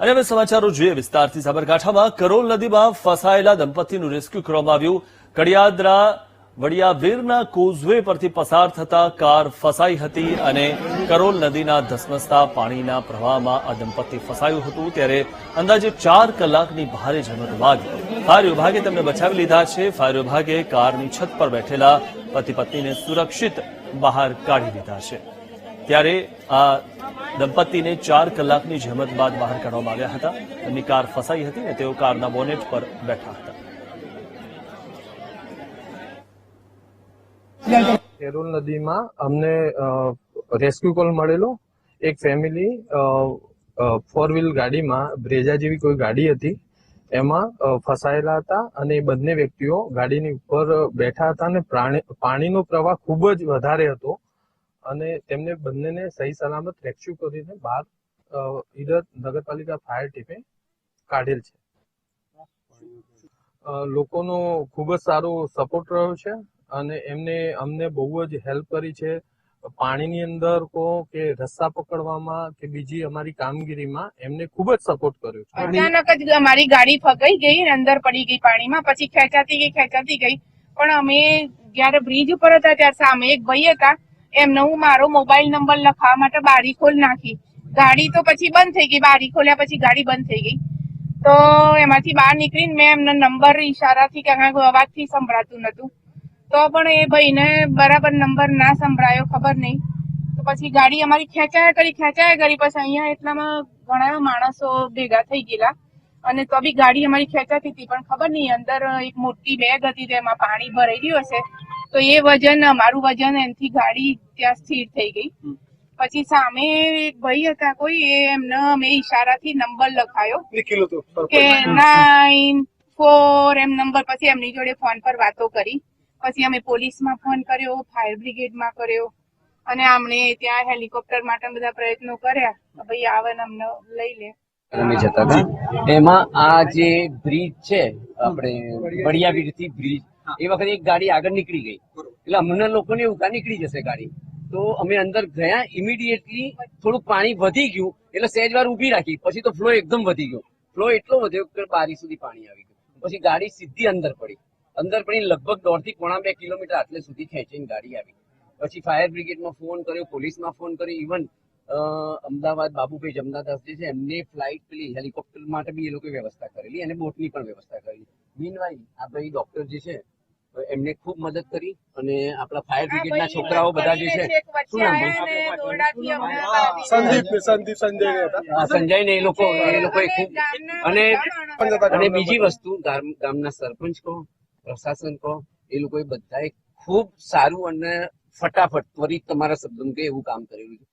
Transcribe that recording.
અને હવે સમાચારો જોઈએ વિસ્તારથી. સાબરકાંઠામાં કરોલ નદીમાં ફસાયેલા દંપતીનું રેસ્ક્યુ કરવામાં આવ્યું. કડિયાદરા વડિયાવીરના કોઝવે પરથી પસાર થતા કાર ફસાઈ હતી અને કરોલ નદીના ધસમસતા પાણીના પ્રવાહમાં આ દંપતી ફસાયું હતું. ત્યારે અંદાજે ચાર કલાકની ભારે જહેમત બાદ ફાયર વિભાગે તેમને બચાવી લીધા છે. ફાયર વિભાગે કારની છત પર બેઠેલા પતિ પત્નીને સુરક્ષિત બહાર કાઢી લીધા છે. ત્યારે આ દંપતીને ચાર કલાકની જહેમત બાદ બહાર કાઢવામાં આવ્યા હતા. તેમની કાર ફસાઈ હતી અને તેઓ કારના બોનેટ પર બેઠા હતા. કેરોલ નદીમાં અમને રેસ્ક્યુ કોલ મળેલો. એક ફેમિલી ફોર વ્હીલ ગાડીમાં બ્રેજા જેવી કોઈ ગાડી હતી. એમાં ફસાયેલા હતા અને એ બંને વ્યક્તિઓ ગાડીની ઉપર બેઠા હતા અને પાણીનો પ્રવાહ ખૂબ જ વધારે હતો. અને તેમને બંનેને સહી સલામત રેસ્ક્યુ કરીને બહાર ઈડર નગરપાલિકા ફાયર ટીમે કાઢેલ છે. લોકોનો ખૂબ જ સારો સપોર્ટ રહ્યો છે અને એમને, અમને બહુ જ હેલ્પ કરી છે. પાણીની અંદર કહો કે રસ્તા પકડવામાં કે બીજી અમારી કામગીરીમાં એમને ખૂબ જ સપોર્ટ કર્યો છે. અચાનક જ અમારી ગાડી ફગાઈ ગઈ અંદર પડી ગઈ પાણીમાં, પછી ખેંચાતી ગઈ ખેંચાતી ગઈ. પણ અમે જયારે બ્રિજ ઉપર હતા, ત્યારે સામે એક ભાઈ હતા એમને હું મારો મોબાઈલ નંબર લખવા માટે બારી ખોલ નાખી. ગાડી તો પછી બંધ થઈ ગઈ, બારી ખોલ્યા પછી ગાડી બંધ થઈ ગઈ. તો એમાંથી બહાર નીકળીને મેં એમનો નંબર ઈશારાથી કે અવાજથી સંભળાતું નતું. તો પણ એ ભાઈને બરાબર નંબર ના સંભળાયો, ખબર નહીં. તો પછી ગાડી અમારી ખેંચાયા કરી ખેંચાયા કરી, પછી અહીંયા એટલામાં ઘણા માણસો ભેગા થઈ ગયેલા. અને તો બી ગાડી અમારી ખેંચાતી હતી, પણ ખબર નહીં, અંદર એક મોટી બેગ હતી તેમાં પાણી ભરાઈ ગયું હશે. તો એ વજન, અમારું વજન એનાથી ગાડી ત્યાં સ્થિર થઈ ગઈ. પછી સામે એક ભાઈ હતા કોઈ એ એમને અમે ઈશારાથી નંબર લખાયો કે નાઇન ફોર એમ નંબર. પછી એમની જોડે ફોન પર વાતો કરી. પછી અમે પોલીસમાં ફોન કર્યો ફાયર બ્રિગેડમાં કર્યો. અને આમણે ત્યાં હેલિકોપ્ટર માટે બધા પ્રયત્નો કર્યા ભાઈ આવે ને અમને લઈ લે. અમે જતા હતા. એમાં આ જે બ્રિજ છે આપણે વડિયાવીરથી બ્રિજ એ વખતે એક ગાડી આગળ નીકળી ગઈ. એટલે અમને લોકોને એવું નીકળી જશે ગાડી. તો અમે અંદર ગયા ઇમિડિયેટલી થોડુંક પાણી વધી ગયું, એટલે સહેજ વાર ઊભી રાખી. પછી તો ફ્લો એકદમ વધી ગયો. ફ્લો એટલો વધ્યો કે બારી સુધી પાણી આવી ગયું. પછી ગાડી સીધી અંદર પડી. અંદર પડી લગભગ દોઢથી પોણા બે કિલોમીટર આટલે સુધી ખેંચીને ગાડી આવી. પછી ફાયર બ્રિગેડમાં ફોન કર્યો પોલીસમાં ફોન કર્યો. ઇવન અમદાવાદ બાબુભાઈ જમનાદાસ જે છે, એમને ફ્લાઇટ પેલી હેલિકોપ્ટર માટે બી એ લોકોએ વ્યવસ્થા કરેલી અને બોટની પણ વ્યવસ્થા કરેલી. મીનવાઈ આ ભાઈ ડોક્ટર જે છે એમને ખૂબ મદદ કરી અને આપણા ફાયર બ્રિગેડના છોકરાઓ બધા જે છે? સંદીપ સંદીપ સંજય સંજય ને એ લોકો એ લોકોએ ખૂબ અને અને બીજી વસ્તુ ગામ- ગામના સરપંચ કહો પ્રશાસન કહો એ લોકોએ બધાએ ખૂબ સારું અને ફટાફટ ત્વરિત તમારા શબ્દો કે એવું કામ કરેલું છે.